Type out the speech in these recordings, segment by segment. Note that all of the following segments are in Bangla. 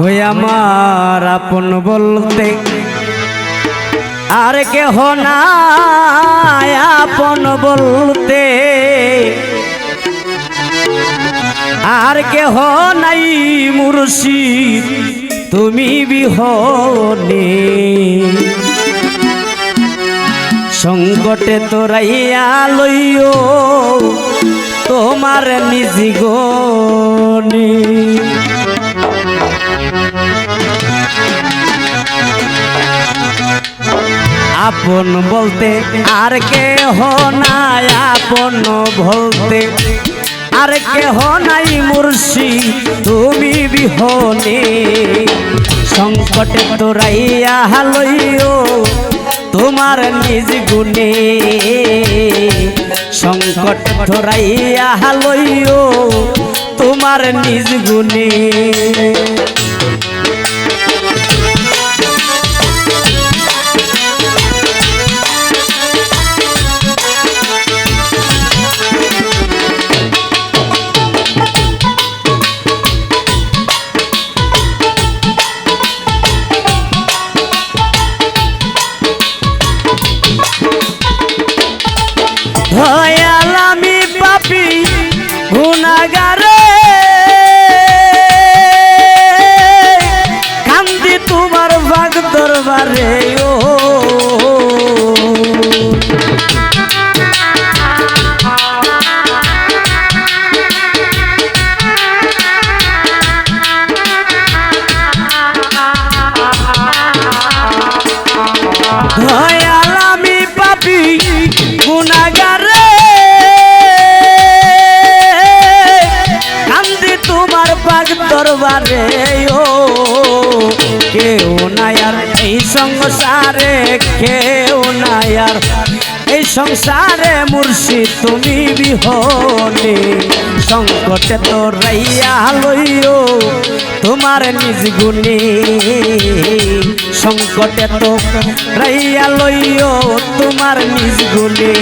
ওই আমার আপন বলতে আর কেহ নাই আপন বলতে। আর কেহ নাই মুর্শিদ, তুমি বিহনে। সংকটে তোরাইয়া লইও তোমার নিজ গনে আপন বলতে আর কেহ নাই, আপন বলতে আর কেহ নাই মুর্শি তুমি বিহনে। সংকটে তোরাইয়া লইও তোমার নিজ গুণে সংকট ধরাইয়া লইও তোমার নিজ গুণে। দয়াল আমি পাপি গুনাগারে কান্দি তোমার ভাগ দরবারে ও সংসারে কেউ নায়ার এই সংসারে মুর্শিদ, তুমি বিহনে। সংকটে তো রাইয়া লইও তোমার নিজ গুণে। সংকটে তো রাইয়া লইও তোমার নিজ গুণে।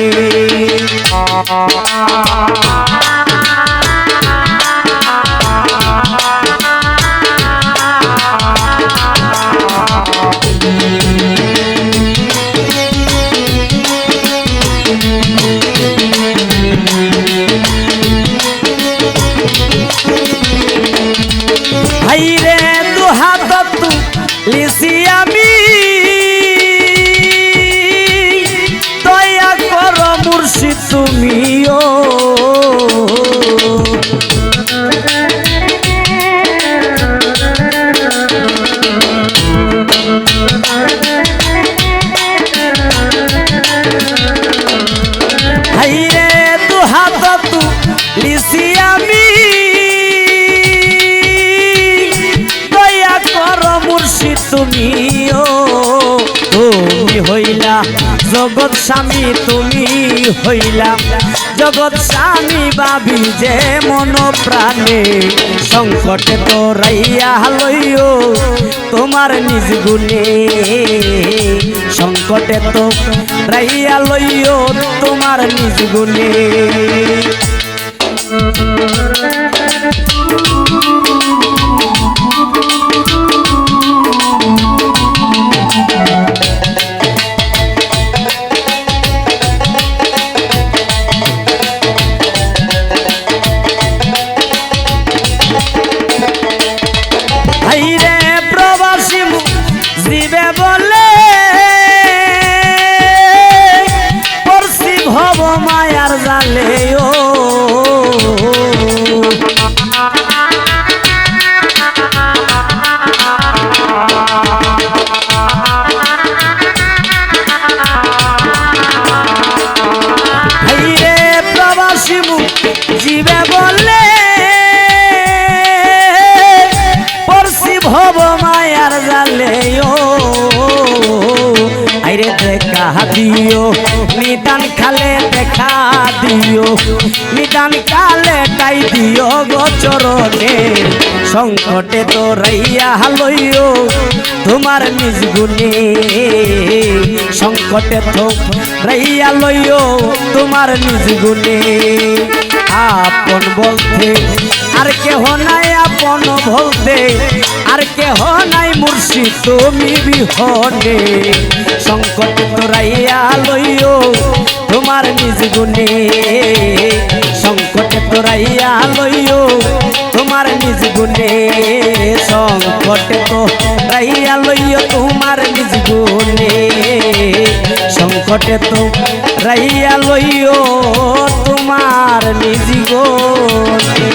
তুমিও, তুমি হইলা জগৎ স্বামী, তুমি হইলা জগৎ স্বামী ভাবি যে মন প্রাণে সংকটে তো রাইয়া লইও তোমার নিজ গুণে। সংকটে তো রাইয়া লইও তোমার নিজ গুণে। মায়ার জালে ও। হাইরে প্রবাসী জীবে বলে পড়ছি নিদান খালে দেখা দিও। নিদান কালে তাই দিও গোচরণে সংকটে তো রাইয়া লইও তোমার নিজ গুণে। সংকটে তো রাইয়া লইও তোমার নিজ গুণে। আপন বলতে আর কেহ নাই আপন বলতে। আর কেহ নাই মুর্শিদ তুমি বিহনে। সংকট তোরাইয়া লইও তোমার নিজ গুণে। সংকটে তোরাইয়া লইও তোমার নিজ গুণে। সংকটে তো রাইয়া লইও তোমার নিজ গুণে। সংকটে তো রাইয়া লইও তোমার নিজ গুণে।